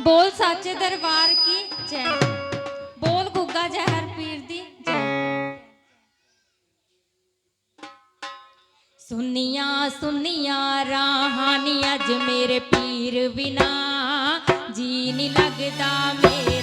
ਬੋਲ ਸੱਚੇ ਦਰਬਾਰ ਕੀ ਜੈ? ਬੋਲ ਗੁੱਗਾ ਜੈ ਹਰ ਪੀਰ ਦੀ ਜੈ। ਸੁਨੀਆਂ ਸੁਨੀਆਂ ਰਾਹਾਂ ਨੀ ਅੱਜ ਮੇਰੇ ਪੀਰ ਬਿਨਾ। ਜੀ ਨਹੀਂ ਲੱਗਦਾ ਮੇਰਾ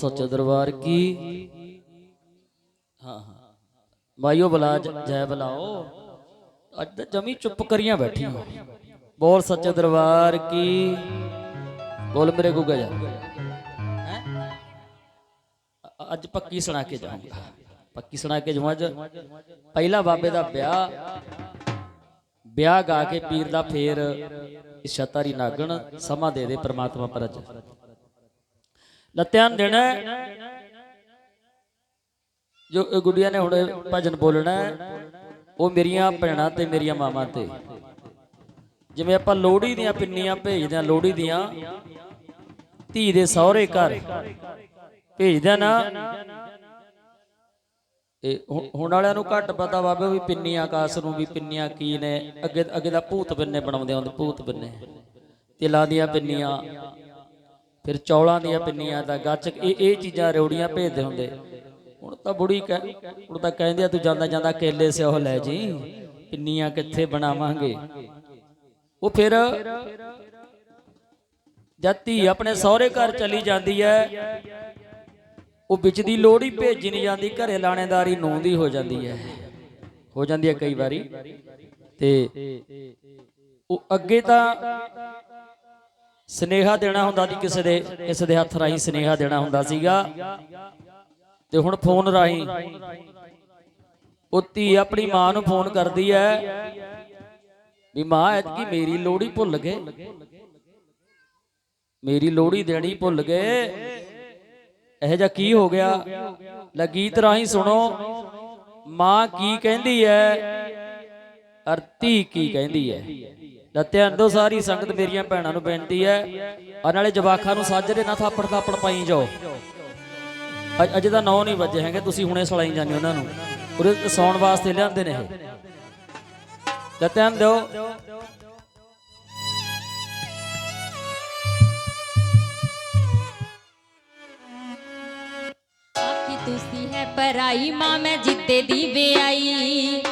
ਸੱਚੇ ਦਰਬਾਰ ਕੀ? ਹਾਂ ਹਾਂ। ਮਾਈਓ ਬੁਲਾ, ਜੈ ਬੁਲਾਓ। ਅੱਜ ਤਾਂ ਜਮੀ ਚੁੱਪ ਕਰੀਆਂ ਬੈਠੀਆਂ। ਬੋਲ ਸੱਚੇ ਦਰਬਾਰ ਕੀ? ਬੋਲ ਮੇਰੇ ਗੁੱਗਾ ਜਾ। ਅੱਜ ਪੱਕੀ ਸੁਣਾ ਕੇ ਜਾਊਂਗਾ ਪੱਕੀ ਸੁਣਾ ਕੇ ਜਾਊਂ ਅੱਜ। ਪਹਿਲਾ ਬਾਬੇ ਦਾ ਵਿਆਹ। ਵਿਆਹ ਗਾ ਕੇ ਪੀਰ ਦਾ ਫੇਰ ਇਸ਼ਤਾਰੀ ਨਾਗਣ। ਸਮਾਂ ਦੇ ਦੇ ਪ੍ਰਮਾਤਮਾ ਪਰ ਅੱਜ। ਲੱਤਿਆਂ ਦੇਣਾ ਜੋ ਗੁੱਡੀਆਂ ਨੇ ਹੁਣ ਭਜਨ ਬੋਲਣਾ ਉਹ ਮੇਰੀਆਂ ਭੈਣਾਂ ਤੇ ਮੇਰੀਆਂ ਮਾਵਾਂ ਤੇ। ਜਿਵੇਂ ਆਪਾਂ ਲੋਹੜੀ ਦੀਆਂ ਪਿੰਨੀਆਂ ਭੇਜਦੇ ਆ ਲੋਹੜੀ ਦੀਆਂ, ਧੀ ਦੇ ਸਹੁਰੇ ਘਰ ਭੇਜਦੇ ਆ ਨਾ। ਇਹ ਹੁਣ ਵਾਲਿਆਂ ਨੂੰ ਘੱਟ ਪਤਾ ਬਾਬੇ ਵੀ ਪਿੰਨੀਆਂ ਕਾਸ ਨੂੰ ਵੀ ਪਿੰਨੀਆਂ ਕੀ ਨੇ। ਅੱਗੇ ਅੱਗੇ ਦਾ ਭੂਤ ਬਿੰਨੇ ਬਣਾਉਂਦੇ ਹੁੰਦੇ ਭੂਤ ਬਿੰਨੇ ਤਿਲਾਂ ਦੀਆਂ ਪਿੰਨੀਆਂ ਫਿਰ ਚੌਲਾਂ ਦੀਆਂ ਪਿੰਨੀਆਂ ਦਾ ਗੱਚ ਇਹ ਇਹ ਚੀਜ਼ਾਂ ਰਿਉੜੀਆਂ ਭੇਜਦੇ ਹੁੰਦੇ। ਹੁਣ ਤਾਂ ਬੁੜੀ ਹੁਣ ਤਾਂ ਕਹਿੰਦੇ ਆ, ਤੂੰ ਜਾਂਦਾ ਜਾਂਦਾ ਕੇਲੇ ਸਿਓ ਲੈ ਜੀ। ਪਿੰਨੀਆਂ ਕਿੱਥੇ ਬਣਾਵਾਂਗੇ? ਉਹ ਫਿਰ ਜਦ ਧੀ ਆਪਣੇ ਸਹੁਰੇ ਘਰ ਚਲੀ ਜਾਂਦੀ ਹੈ ਉਹ ਵਿੱਚ ਦੀ ਲੋੜ ਭੇਜੀ ਨਹੀਂ ਜਾਂਦੀ, ਘਰੇ ਲਾਣੇਦਾਰੀ ਨੂੰਹ ਦੀ ਹੋ ਜਾਂਦੀ ਹੈ ਹੋ ਜਾਂਦੀ ਹੈ ਕਈ ਵਾਰੀ। ਤੇ ਉਹ ਅੱਗੇ ਤਾਂ ਸਨੇਹਾ ਦੇਣਾ ਹੁੰਦਾ ਸੀ ਕਿਸੇ ਦੇ ਕਿਸੇ ਦੇ ਹੱਥ ਰਾਹੀਂ ਸਨੇਹਾ ਦੇਣਾ ਹੁੰਦਾ ਸੀਗਾ। ਤੇ ਹੁਣ ਫੋਨ ਰਾਹੀਂ ਉਹ ਧੀ ਆਪਣੀ ਮਾਂ ਨੂੰ ਫੋਨ ਕਰਦੀ ਹੈ ਵੀ ਮਾਂ, ਐਤਕੀ ਮੇਰੀ ਲੋੜੀ ਭੁੱਲ ਗਏ। ਮੇਰੀ ਲੋੜੀ ਦੇਣੀ ਭੁੱਲ ਗਏ। ਇਹ ਜਿਹਾ ਕੀ ਹੋ ਗਿਆ? ਲਗੀਤ ਰਾਹੀਂ ਸੁਣੋ। ਮਾਂ ਕੀ ਕਹਿੰਦੀ ਹੈ ਅਰ ਧੀ ਕੀ ਕਹਿੰਦੀ ਹੈ ਲੈ ਧਿਆਨ ਦਿਓ ਸਾਰੀ ਸੰਗਤ ਮੇਰੀਆਂ ਭੈਣਾਂ ਨੂੰ ਬੇਨਤੀ ਹੈ ਆ ਨਾਲੇ ਜਵਾਖਾਂ ਨੂੰ ਸਾਜਰੇ ਨਾ ਥਾਪੜ ਥਾਪੜ ਪਾਈ ਜਾਓ। ਅਜੇ ਤਾਂ 9 ਨਹੀਂ ਵੱਜੇ ਹੈਗੇ, ਤੁਸੀਂ ਹੁਣੇ ਸਲਾਈ ਜਾਂਦੇ ਉਹਨਾਂ ਨੂੰ। ਉਹਦੇ ਸੌਣ ਵਾਸਤੇ ਲਿਆਂਦੇ ਨੇ ਇਹ। ਲੈ ਧਿਆਨ ਦਿਓ। ਤੁਸੀਂ ਹੈ ਪਰਾਈ, ਮਾਂ ਮੈਂ ਜਿੱਤੇ ਦੀ ਵਿਆਈ।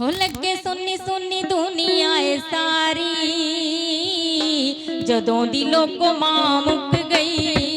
ਹੋ ਲੱਗੇ ਸੁਣੀ ਸੁਣੀ ਦੁਨੀਆ ਏ ਸਾਰੀ। ਜਦੋਂ ਦੀ ਲੋਕੋ ਮਾਂ ਮੁੱਕ ਗਈ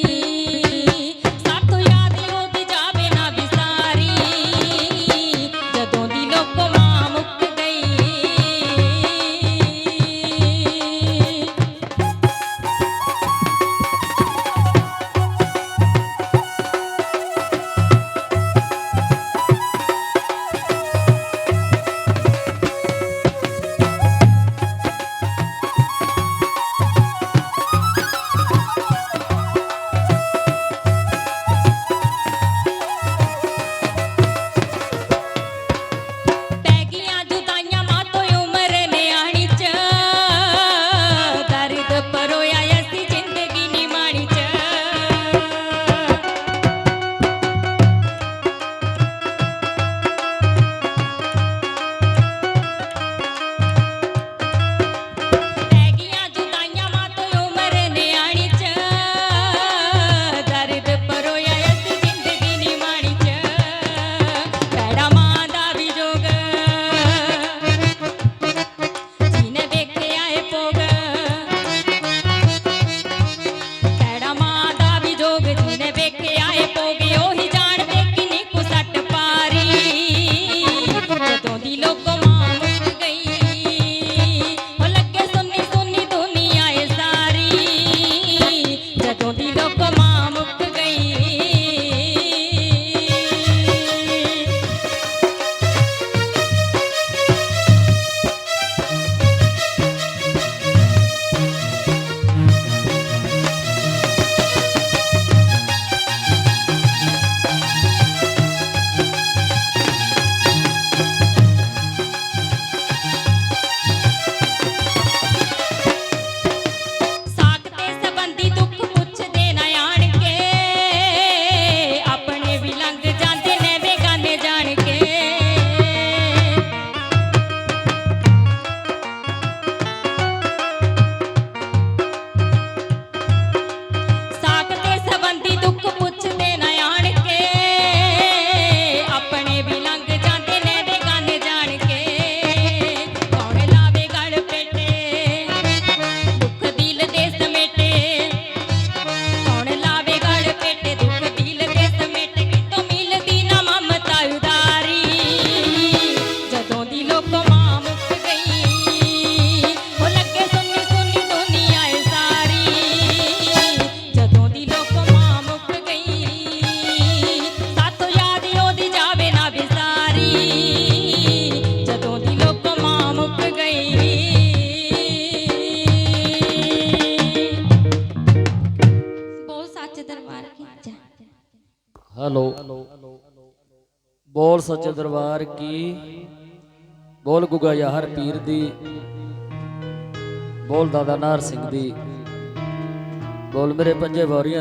ਬੋਲ ਸੱਚ ਦਰਬਾਰ ਕੀ? ਬੋਲ ਗੁਗਾ ਯਾ ਹਰ ਪੀਰ ਦੀ। ਬੋਲ ਦਾਦਾ ਨਾਰ ਸਿੰਘ ਦੀ। ਬੋਲ ਮੇਰੇ ਪੰਜੇ ਵਾਰੀਆਂ